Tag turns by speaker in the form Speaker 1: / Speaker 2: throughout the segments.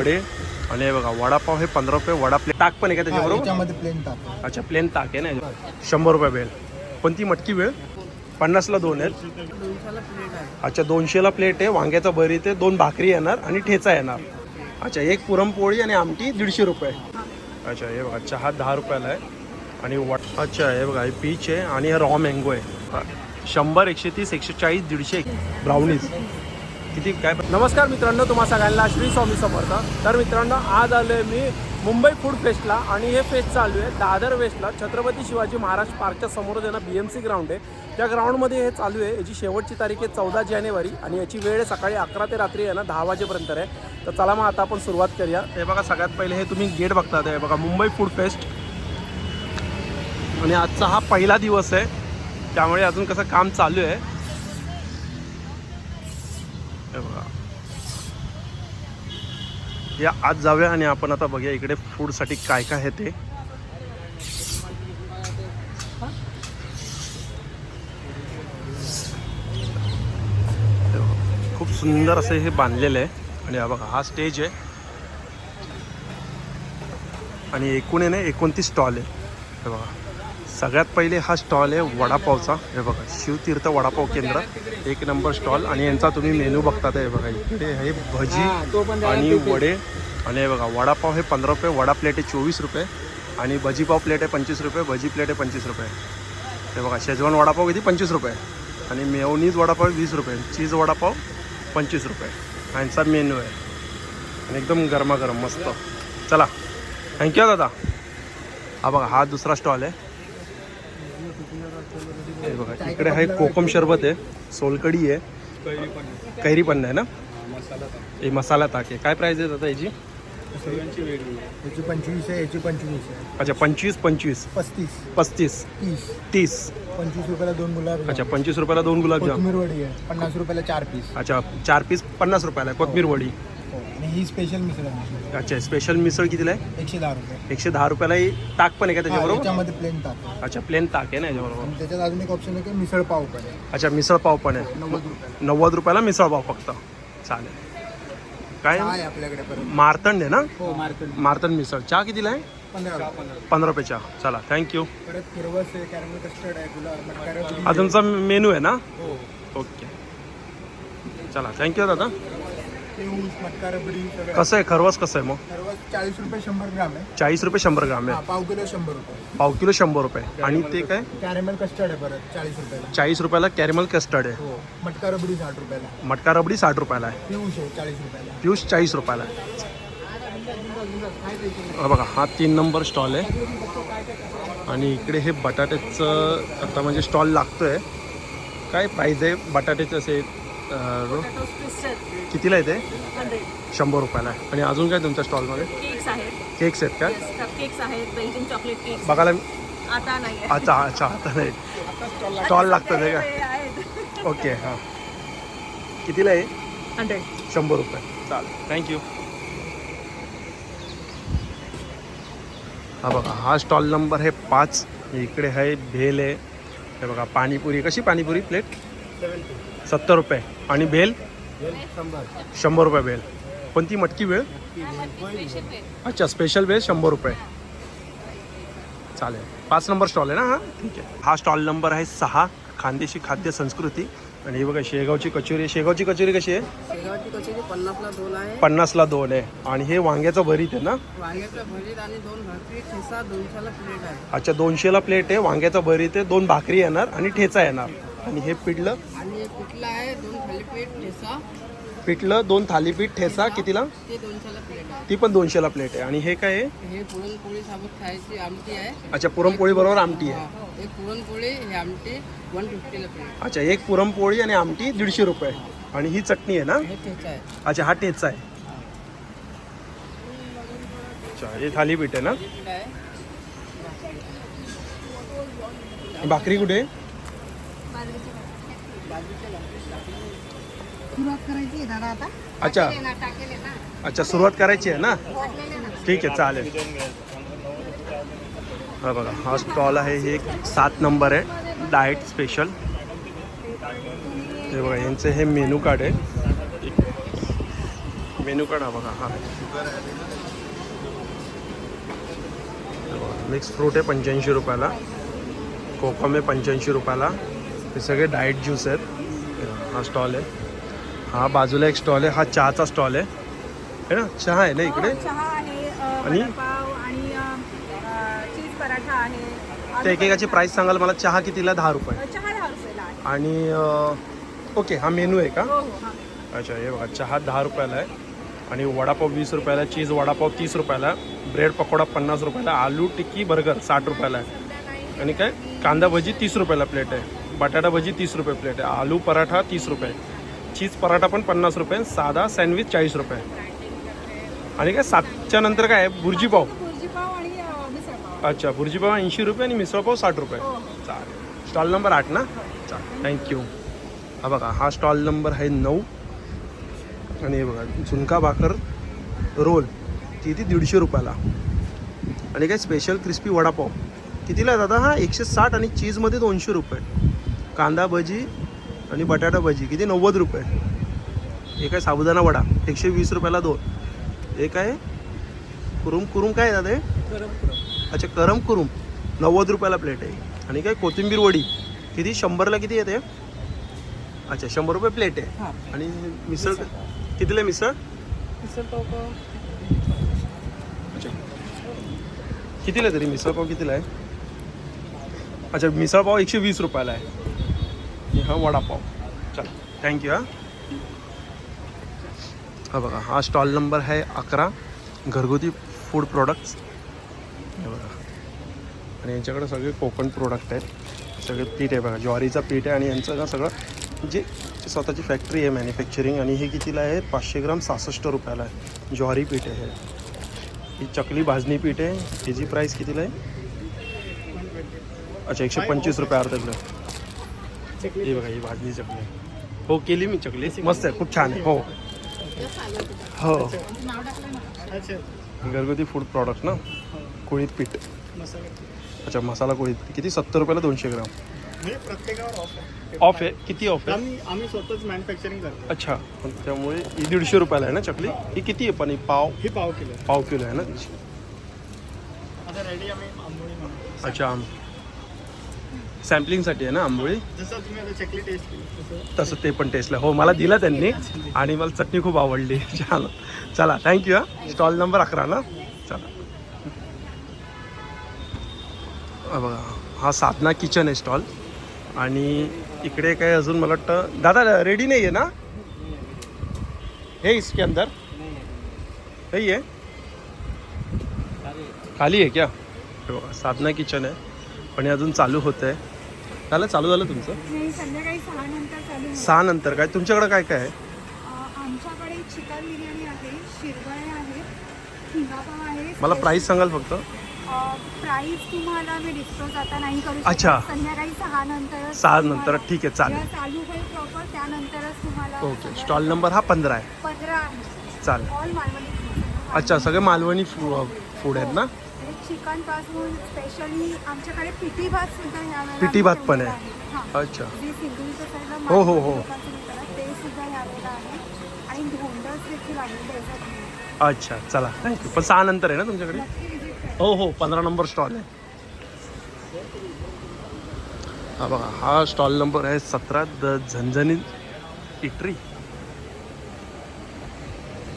Speaker 1: वडे आणि हे बघा वडापाव हे पंधरा रुपये वडा प्लेट ताक पण आहे का त्याच्याबरोबर?
Speaker 2: त्याच्यामध्ये प्लेन टाक
Speaker 1: अच्छा प्लेन ताक आहे ना शंभर रुपये वेळ पण ती मटकी वेळ? पन्नासला दोन आहेत. अच्छा दोनशेला प्लेट आहे. वांग्याचा भरीत आहे. दोन भाकरी येणार आणि ठेचा येणार. अच्छा एक पुरणपोळी आणि आमटी दीडशे रुपये. अच्छा हे बघा चहा दहा रुपयाला आहे. आणि वट अच्छा हे बघा हे पीच आहे आणि हे रॉ मँगो आहे. हा. शंभर एकशे तीस एकशे चाळीस दीडशे ब्राउनीज किती काय? नमस्कार मित्रांनो तुम्हा सगळ्यांना श्री स्वामी समर्थ. तर मित्रांनो आज आलो आहे मी मुंबई फूड फेस्टला आणि हे फेस्ट चालू आहे दादर वेस्टला. छत्रपती शिवाजी महाराज पार्कच्या समोर ज्यांना बी एम सी ग्राउंड आहे. त्या ग्राउंडमध्ये हे चालू आहे. याची शेवटची तारीख आहे चौदा जानेवारी आणि याची वेळ सकाळी अकरा ते रात्री आहे ना दहा वाजेपर्यंत आहे. तर चला मग आता आपण सुरुवात करूया. हे बघा सगळ्यात पहिले हे तुम्ही गेट बघता हे बघा मुंबई फूड फेस्ट. आणि आजचा हा पहिला दिवस आहे. त्यामुळे अजून कसं काम चालू आहे. बघा. या आज जाऊया आणि आपण आता बघूया इकडे फूडसाठी काय काय आहे ते. बघा, खूप सुंदर असं हे बांधलेलं आहे. आणि हा बघा हा स्टेज आहे. आणि एकूण आहे ना एकोणतीस स्टॉल आहे. हे बघा. सगळ्यात पहिले हा स्टॉल आहे वडापावचा. हे बघा शिवतीर्थ वडापाव केंद्र. एक नंबर स्टॉल. आणि यांचा तुम्ही मेनू बघतात हे बघा इकडे हे भजी आणि वडे. आणि हे बघा वडापाव हे पंधरा रुपये वडा प्लेट आहे चोवीस रुपये. आणि भजीपाव प्लेट आहे पंचवीस रुपये भजी प्लेट आहे पंचवीस रुपये. हे बघा शेजवान वडापाव किती? पंचवीस रुपये. आणि मेवनीज वडापाव वीस रुपये. चीज वडापाव पंचवीस रुपये. यांचा मेनू आहे. आणि एकदम गरमागरम मस्त. चला. थँक्यू दादा. हा बघा हा दुसरा स्टॉल आहे. बघा इकडे आहे कोकम शरबत आहे सोलकडी आहे. कैरी पण आहे ना? हे मसाला ताक आहे. काय प्राईस आहे दादा याची?
Speaker 2: याची पंचवीस आहे याची पंचवीस आहे.
Speaker 1: अच्छा पंचवीस पंचवीस.
Speaker 2: पस्तीस.
Speaker 1: पस्तीस.
Speaker 2: तीस.
Speaker 1: तीस.
Speaker 2: पंचवीस रुपयाला दोन गुलाब
Speaker 1: अच्छा पंचवीस रुपयाला दोन गुलाबजाम
Speaker 2: कोथिंबीर वडी आहे पन्नास रुपयाला चार पीस.
Speaker 1: अच्छा चार पीस पन्नास रुपयाला आहे कोथमीर वडी.
Speaker 2: आणि ही स्पेशल मिसळ आहे
Speaker 1: अच्छा स्पेशल मिसळ कितीला आहे?
Speaker 2: एकशे दहा रुपये.
Speaker 1: एकशे दहा रुपयाला ही ताक पण आहे का
Speaker 2: हा,
Speaker 1: त्याच्याबरोबर
Speaker 2: याच्यामध्ये प्लेन टाक
Speaker 1: अच्छा प्लेन ताक आहे ना याच्याबरोबर.
Speaker 2: आणि त्याच्यात अजून एक ऑप्शन आहे की मिसळ पाव पण आहे.
Speaker 1: अच्छा मिसळ पाव पण आहे.
Speaker 2: नव्वद रुपयाला.
Speaker 1: नव्वद रुपयाला मिसळ पाव फक्त. चालेल. काय?
Speaker 2: आहे आपल्याकडे परत.
Speaker 1: मारतंड आहे ना?
Speaker 2: हो मार्केट
Speaker 1: मारतंड मिसळ. चहा कितीला आहे?
Speaker 2: पंधरा रुपये.
Speaker 1: पंधरा रुपये चहा. चला थँक्यू
Speaker 2: परत किरवस आहे कॅरमल कस्टर्ड आहे गुलाब मटकारा पुडी
Speaker 1: हा तुमचा मेनू आहे ना?
Speaker 2: हो.
Speaker 1: ओके. चला थँक्यू दादा.
Speaker 2: ऊस सगळं.
Speaker 1: कसं आहे? खरवस कसं आहे मग?
Speaker 2: चाळीस रुपये शंभर ग्राम आहे.
Speaker 1: चाळीस रुपये शंभर ग्राम
Speaker 2: हा
Speaker 1: आहे
Speaker 2: पाव किलो शंभर रुपये.
Speaker 1: पाव किलो शंभर रुपये. आणि ते काय?
Speaker 2: कॅरेमल कस्टर्ड आहे परत चाळीस रुपयाला.
Speaker 1: चाळीस रुपयाला कॅरेमल कस्टर्ड आहे.
Speaker 2: हो मटका रबडी साठ रुपयाला.
Speaker 1: मटका रबडी साठ रुपयाला आहे.
Speaker 2: पिऊस आहे चाळीस रुपयाला.
Speaker 1: पियुष चाळीस रुपयाला आहे. हा बघा हा तीन नंबर स्टॉल आहे. आणि इकडे हे बटाट्याचं आता म्हणजे स्टॉल लागतोय. काय प्राईज आहे? बटाट्याचं असे रो- कितीला आहे ते? शंभर रुपयाला आहे. आणि अजून काय तुमच्या स्टॉलमध्ये?
Speaker 3: केक्स आहेत.
Speaker 1: केक्स आहेत का?
Speaker 3: Yes, कप केक्स आहेत बेल्जियन चॉकलेट केक्स.
Speaker 1: बघायला
Speaker 3: आता नाही आहे.
Speaker 1: अच्छा अच्छा आता नाही. स्टॉल लागतं ते का? ओके हां. कितीला आहे?
Speaker 3: हंड्रेड.
Speaker 1: शंभर रुपये. चालेल. थँक्यू हा बघा हा स्टॉल नंबर आहे पाच. इकडे आहे भेल आहे. हे बघा पाणीपुरी. कशी पाणीपुरी प्लेट? सत्तर रुपये. आणि भेल? शंभर रुपये भेल. पण ती मटकी वेळ? अच्छा स्पेशल वेळ शंभर रुपये. चालेल. पाच नंबर स्टॉल आहे ना हा? ठीक आहे. हा स्टॉल नंबर आहे सहा. खानदेशी खाद्य संस्कृती. आणि ही बघा शेगावची कचोरी शेगावची कचोरी कशी आहे?
Speaker 4: शेगावची कचोरी पन्नासला दोन आहे.
Speaker 1: पन्नासला दोन आहे. आणि हे वांग्याचं भरीत आहे ना?
Speaker 4: वांग्याचं भरीत आणि दोन भाकरी ठेसा दोनशेला प्लेट आहे.
Speaker 1: अच्छा दोनशेला प्लेट आहे. वांग्याचं भरीत आहे. दोन भाकरी येणार आणि ठेचा येणार. आणि हे पिठलं?
Speaker 4: आणि पिठलं आहे दोन थालीपीठ ठेसा
Speaker 1: पिठलं दोन थालीपीठ ठेचा कितीला?
Speaker 4: ते दोनशेला प्लेट आहे.
Speaker 1: ती पण दोनशेला प्लेट आहे. आणि हे काय आहे?
Speaker 4: हे पुरणपोळी सोबत खायची आमटी आहे.
Speaker 1: अच्छा पुरणपोळी बरोबर आमटी आहे.
Speaker 4: हा, एक पुरणपोळी हे आमटी वन फिफ्टीला प्लेट
Speaker 1: अच्छा एक पुरणपोळी आणि आमटी दीडशे रुपये. आणि ही चटणी आहे ना?
Speaker 4: हे ठेचा आहे.
Speaker 1: अच्छा हा ठेचा आहे. अच्छा हे थालीपीठ आहे ना?
Speaker 4: आहे.
Speaker 1: भाकरी कुठे? आहे?
Speaker 4: सुरुवात करायची दादा आता?
Speaker 1: अच्छा. अच्छा सुरुवात करायची आहे ना? ठीक आहे चालेल. हा बघा हा स्टॉल आहे हे एक सात नंबर आहे डाएट स्पेशल. हे बघा यांचं हे मेनू कार्ड आहे. मेनू कार्ड हा बघा हा. मिक्स फ्रूट आहे पंच्याऐंशी रुपयाला कोकम आहे पंच्याऐंशी रुपयाला. हे सगळे डाएट ज्यूस आहेत. हा स्टॉल आहे. हा बाजूला एक स्टॉल आहे. हा चहाचा स्टॉल आहे. है ना? चहा आहे ना इकडे?
Speaker 3: अ,
Speaker 1: आणि? त्या एकेकाची. प्राईस सांगाल मला? चहा कितीला? दहा रुपये. आणि ओके हा मेनू आहे का?
Speaker 3: हो हो हा
Speaker 1: अच्छा हे बघा चहा दहा रुपयाला आहे. आणि वडापाव वीस रुपयाला चीज वडापाव तीस रुपयाला ब्रेड पकोडा पन्नास रुपयाला आलू टिक्की बर्गर साठ रुपयाला आहे. आणि काय? कांदा भजी तीस रुपयाला प्लेट आहे. बटाटा भजी तीस रुपये प्लेट आहे. आलू पराठा तीस रुपये. चीज पराठा पण पन्नास रुपये. साधा सँडविच चाळीस रुपये. आणि काय सातच्या नंतर काय आहे? बुर्जी पाव.
Speaker 3: भुर्जी पाव आणि अ, मिसळ पाव.
Speaker 1: अच्छा बुर्जी पाव ऐंशी रुपये आणि मिसळ पाव साठ रुपये.
Speaker 3: हो
Speaker 1: चालेल. स्टॉल नंबर आठ ना? चालेल. थँक्यू हा बघा हा स्टॉल नंबर आहे नऊ. आणि हे बघा झुणका भाकर रोल किती दीडशे रुपयाला. आणि काय स्पेशल क्रिस्पी वडापाव. कितीला दादा हा? एकशे साठ आणि चीजमध्ये दोनशे रुपये. कांदा भजी आणि बटाटा भजी किती? नव्वद रुपये. एक आहे साबुदाणा वडा एकशे वीस रुपयाला दोन. एक आहे कुरुम कुरुम काय आहे दादा अच्छा करम कुरुम. नव्वद रुपयाला प्लेट आहे. आणि काय कोथिंबीर वडी. किती? शंभरला किती येते? अच्छा शंभर रुपये प्लेट आहे. आणि मिसळ कितीला आहे मिसळ?
Speaker 4: मिसळ पाव पाव.
Speaker 1: अच्छा. कितीला तरी? मिसळ पाव कितीला आहे? अच्छा मिसळ पाव एकशे वीस रुपयाला आहे. हा वडापाव. चल थँक्यू हा. हा बघा हा स्टॉल नंबर आहे अकरा. घरगुती फूड प्रोडक्ट्स हे बघा. आणि यांच्याकडे सगळे कोकण प्रोडक्ट आहेत. सगळे पीठ आहे बघा. ज्वारीचा पीठ आहे आणि यांचं का सगळं जे स्वतःची फॅक्टरी आहे मॅन्युफॅक्चरिंग आणि हे कितीला आहे? पाचशे ग्राम सहासष्ट रुपयाला आहे. ज्वारी पीठ आहे हे. ही चकली भाजणी पीठ आहे. त्याची प्राईस कितीला आहे? अच्छा एकशे पंचवीस रुपये अर्धा किलो. ही बघा ही भाजणी चकली हो केली मी चकली. मस्त आहे खूप छान आहे. हो. हो. घरगुती फूड प्रॉडक्ट ना? कोळीत पीठ. अच्छा मसाला कोळीत. किती? सत्तर रुपयाला दोनशे ग्राम.
Speaker 2: म्हणजे ऑफ आहे.
Speaker 1: ऑफ आहे? किती ऑफ आहे?
Speaker 2: आम्ही स्वतःच मॅन्युफॅक्चरिंग करतो
Speaker 1: अच्छा. पण त्यामुळे ही दीडशे रुपयाला आहे ना चकली? ही किती आहे? पण ही पाव?
Speaker 2: ही पाव किलो.
Speaker 1: पाव किलो आहे ना? अच्छा आम सॅम्पलिंगसाठी आहे ना आंबोळी?
Speaker 2: जसं तुम्ही आता चकली टेस्ट केली. तसं
Speaker 1: ते पण टेस्टला हो मला दिला त्यांनी आणि मला चटणी खूप आवडली. छान चला थँक्यू हा. स्टॉल नंबर अकरा ना? चला. हा बघा हा साधना किचन आहे स्टॉल आणि इकडे काय अजून मला वाटतं दादा रेडी नाही आहे ना? हे इसके अंदर. नाही आहे खाली आहे क्या? हे साधना किचन आहे. पण हे अजून चालू होतं आहे झालं चालू झालं तुमचं?
Speaker 5: नाही संध्याकाळी सहा नंतर चालू होईल.
Speaker 1: सहा नंतर काय? तुमच्याकडे काय काय आहे?
Speaker 5: अ, आमच्याकडे चिकन बिर्याणी आहे आहे
Speaker 1: मला प्राईस सांगाल फक्त?
Speaker 5: प्राईस तुम्हाला मी डिस्क्लोज आता नाही करू शकत.
Speaker 1: अच्छा.
Speaker 5: संध्याकाळी सहा नंतर
Speaker 1: सहा नंतर ठीक आहे चालेल.
Speaker 5: चालू होईल प्रॉपर त्यानंतरच तुम्हाला
Speaker 1: ओके स्टॉल नंबर हा पंधरा आहे.
Speaker 5: पंधरा आहे.
Speaker 1: चालेल.
Speaker 5: ऑल मालवणी
Speaker 1: अच्छा सगळे मालवणी फूड आहेत ना?
Speaker 5: चिकनपासून स्पेशली आमच्याकडे पिठी भात सुद्धा ह्या वेळेला
Speaker 1: पिठी भात पण
Speaker 5: ठेवलेला
Speaker 1: आहे.
Speaker 5: हां.
Speaker 1: अच्छा.
Speaker 5: जे सिंधुदुर्ग साईडला
Speaker 1: हो, हो, हो.
Speaker 5: मालवणी लोकांचं मिळतात, ते सुद्धा यावेळेला आहे. आणि धोंडस देखील आहे
Speaker 1: अच्छा चला. थँक्यू पण सहा नंतर आहे ना तुमच्याकडे?
Speaker 5: नक्की विजिट करा.
Speaker 1: हो हो. पंधरा नंबर स्टॉल आहे. हा बघा हा स्टॉल नंबर आहे सतरा द झणझणीत इटरी.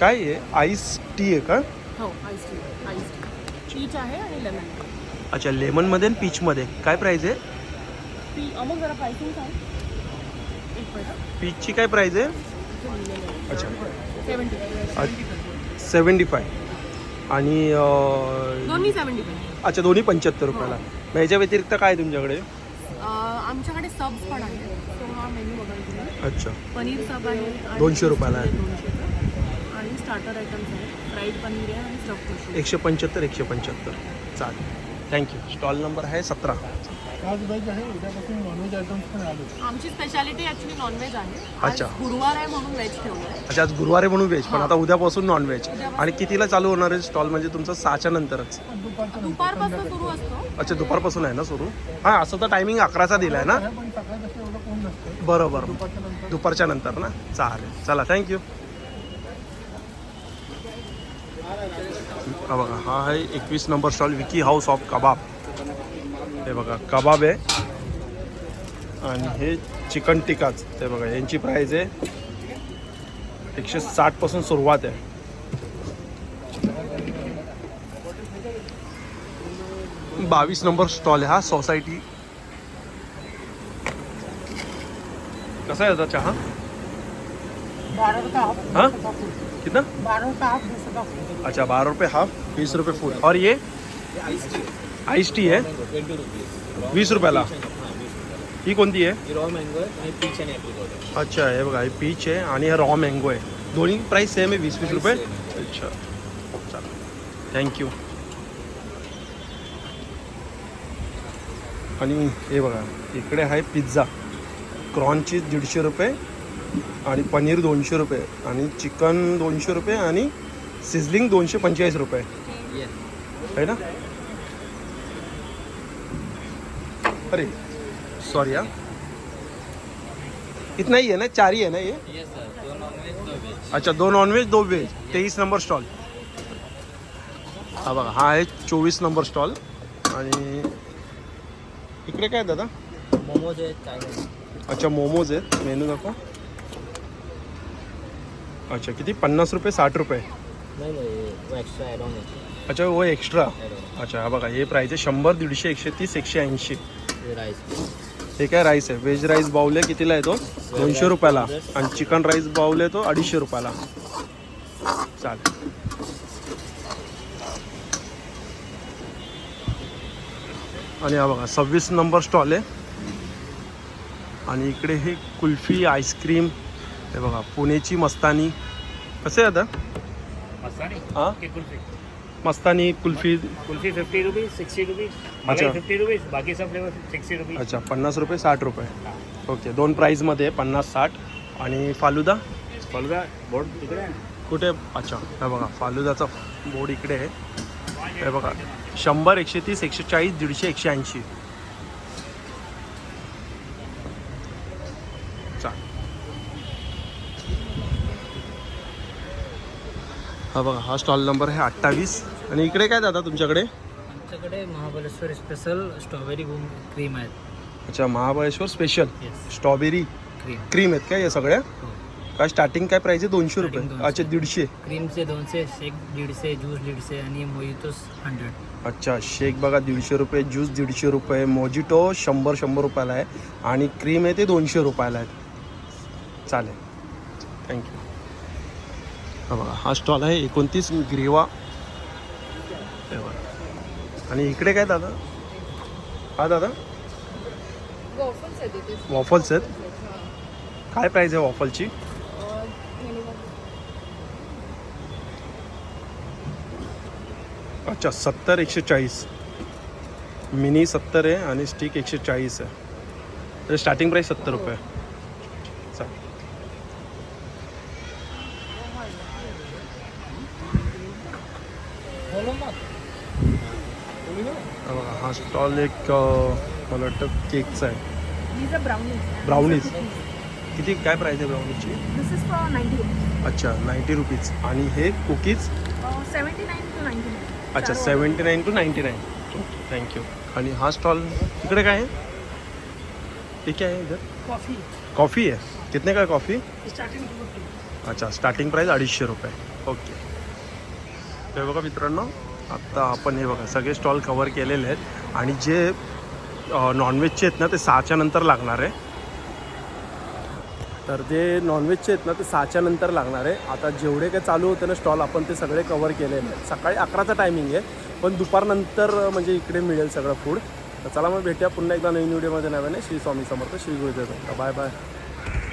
Speaker 1: काय आहे आईस टी आहे का?
Speaker 4: हो ice tea ice tea peach आहे आणि लेमन
Speaker 1: अच्छा लेमनमध्ये आणि पीचमध्ये काय प्राईज आहे?
Speaker 4: पी अमुक जरा प्राइसिंग सांग. एक मिनिट
Speaker 1: पीचची काय प्राईज आहे? अच्छा.
Speaker 4: सेवन्टी
Speaker 1: सेवन्टी फाय आणि अं,
Speaker 4: दोन्ही सेवन्टी
Speaker 1: अच्छा दोन्ही पंच्याहत्तर रुपयाला. मग याच्या व्यतिरिक्त काय आहे तुमच्याकडे?
Speaker 4: आमच्याकडे सबस पण आहेत. तो हा मेन्यू बघाल तुम्ही
Speaker 1: अच्छा.
Speaker 4: पनीर सब आहे आणि
Speaker 1: दोनशे रुपयाला आहे.
Speaker 4: दोनशेचं आणि स्टार्टर आयटम्स आहेत. फ्राईड पनीर आहे आणि स्टफ मशरूम
Speaker 1: एकशे पंच्याहत्तर एकशे पंच्याहत्तर. चालेल. थँक्यू स्टॉल नंबर आहे सतरा.
Speaker 2: आज व्हेज आहे उद्यापासून नॉनव्हेज आयटम्स पण आले.
Speaker 4: आमची स्पेशालिटी ॲक्च्युली नॉनव्हेज आहे. आज
Speaker 1: अच्छा.
Speaker 4: गुरुवार आहे म्हणून व्हेज ठेवलं आहे
Speaker 1: अच्छा आज गुरुवारी म्हणून व्हेज पण आता उद्यापासून नॉन व्हेज आणि कितीला चालू होणार आहे स्टॉल म्हणजे तुमचं सहाच्या नंतरच.
Speaker 2: दुपारच्या
Speaker 4: दुपारपासून सुरू असतो.
Speaker 1: अच्छा दुपारपासून आहे ना सुरू? हां असं तर टायमिंग अकराचा दिला आहे ना
Speaker 2: आहे पण सकाळी कसं एवढं कोण नसतं.
Speaker 1: बरोबर.
Speaker 2: दुपारच्या नंतर.
Speaker 1: दुपारच्या नंतर ना? चालेल. चला थँक्यू हा बघा हा आहे एकवीस number stall Vicky house of kebab. हे बघा कबाब आहे. आणि हे चिकन टिकाच. ते बघा यांची प्राईज आहे. एकशे साठपासून सुरुवात आहे. बावीस नंबर स्टॉल आहे हा सोसायटी. कसा आहे याचा चहा? हाँ? कितना? अच्छा बारह रुपये हाफ़ बीस रुपये फुल और ये? आइस टी है। वीस रुपयाला ही? कोणती आहे
Speaker 2: रॉ मँगो आणि पीच आणि
Speaker 1: अच्छा हे बघा हे पीच आहे आणि हे रॉ मँगो आहे दोन्ही प्राईस सेम आहे वीस वीस रुपये अच्छा चला थँक्यू आणि हे बघा इकडे आहे पिझ्झा. क्रॉन चीज़ दीडशे रुपये. आणि पनीर दोनशे रुपये आणि चिकन दोनशे रुपये आणि सिझलिंग दोनशे पंचेचाळीस रुपये. है ना? अरे सॉरी हाँ. इतना ही है ना चार ही है ना ये अच्छा दो नॉनव्हेज दो व्हेज तेवीस नंबर स्टॉल हा बघा हा आहे चोवीस नंबर स्टॉल आणि इकडे काय आहे दादा?
Speaker 2: मोमोज आहेत
Speaker 1: अच्छा मोमोज आहेत. मेनू दाखवा. अच्छा किती? पन्नास रुपये साठ रुपये?
Speaker 2: नाही नाही एक्स्ट्रा ॲड ऑन आहे.
Speaker 1: अच्छा वो एक्स्ट्रा
Speaker 2: ॲड ऑन
Speaker 1: अच्छा हा बघा हे प्राईस आहे शंभर दीडशे एकशे तीस एकशे ऐंशी.
Speaker 2: राईस
Speaker 1: हे काय राईस आहे? व्हेज राईस बाउल आहे कितीला आहे तो? दोनशे रुपयाला. आणि चिकन राईस बाउल आहे तो अडीचशे रुपयाला. चालेल. आणि हा बघा सव्वीस नंबर स्टॉल आहे. आणि इकडे हे कुल्फी आईस्क्रीम हे बघा पुणेची मस्तानी. कसे आहे आता
Speaker 6: मस्तानी?
Speaker 1: हां?
Speaker 6: Kulfi.
Speaker 1: Mastani kulfi.
Speaker 6: Kulfi fifty rupees sixty rupees
Speaker 1: अच्छा.
Speaker 6: फिफ्टी रुपीज बाकी सब फ्लेवर सिक्सटी रुपीज
Speaker 1: अच्छा पन्नास रुपये साठ रुपये. ओके दोन प्राईजमध्ये पन्नास साठ. आणि फालुदा?
Speaker 6: फलदा बोर्ड तिकडे.
Speaker 1: कुठे? अच्छा हे बघा फालुदाचा बोर्ड इकडे आहे. हे बघा शंभर एकशे तीस एकशे चाळीस दीडशे एकशे ऐंशी. हा बघा हा स्टॉल नंबर आहे अठ्ठावीस. आणि इकडे काय दादा तुमच्याकडे?
Speaker 7: आमच्याकडे महाबळेश्वर स्पेशल स्ट्रॉबेरी क्रीम आहेत.
Speaker 1: अच्छा Mahabaleshwar special strawberry
Speaker 7: cream
Speaker 1: cream आहेत काय या सगळ्या?
Speaker 7: हो.
Speaker 1: काय स्टार्टिंग काय प्राईस आहे? दोनशे रुपये. अच्छा दीडशे.
Speaker 7: क्रीमचे दोनशे शेक दीडशे ज्यूस दीडशे आणि मोहितोस हंड्रेड
Speaker 1: अच्छा शेक बघा दीडशे रुपये ज्यूस दीडशे रुपये मोजिटो शंभर शंभर रुपयाला आहे. आणि क्रीम आहे ते दोनशे रुपयाला आहे. चालेल. थँक्यू हा बघा हा स्टॉल आहे एकोणतीस ग्रेवा. आणि इकडे काय दादा? हा दादा? वॉफल्स आहेत. काय प्राईज आहे वॉफलची अच्छा सत्तर एकशे चाळीस. मिनी सत्तर आहे आणि स्टिक एकशे चाळीस आहे. तर स्टार्टिंग प्राईस सत्तर रुपये. बघा, हा स्टॉल एक मला वाटतं केकचा आहे. ब्राउनीज किती काय प्राईस आहे ब्राउनीजची
Speaker 3: This is for 90.
Speaker 1: अच्छा नाईन्टी रुपीज आणि हे कुकीज
Speaker 3: Uh, 79 to 99.
Speaker 1: अच्छा seventy nine to ninety nine thank you आणि हा स्टॉल इकडे काय आहे? हे काय आहे इधर
Speaker 6: कॉफी
Speaker 1: कॉफी आहे. कितने का कॉफी
Speaker 6: स्टार्टिंग
Speaker 1: अच्छा स्टार्टिंग प्राईस अडीचशे रुपये. ओके हे बघा मित्रांनो आत्ता आपण हे बघा सगळे स्टॉल कवर केलेले आहेत आणि जे नॉनव्हेजचे आहेत ना ते सहाच्या नंतर लागणार आहे. तर जे नॉनव्हेजचे आहेत ना ते सहाच्या नंतर लागणार आहे. आता जेवढे काही चालू होते ना स्टॉल आपण ते सगळे कवर केलेले आहेत. सकाळी अकराचा टायमिंग आहे पण दुपारनंतर म्हणजे इकडे मिळेल सगळं फूड तर चला मग भेटूया पुन्हा एकदा नवीन व्हिडिओमध्ये नव्याने. श्री स्वामी समर्थ श्री गुरुदेव. Bye bye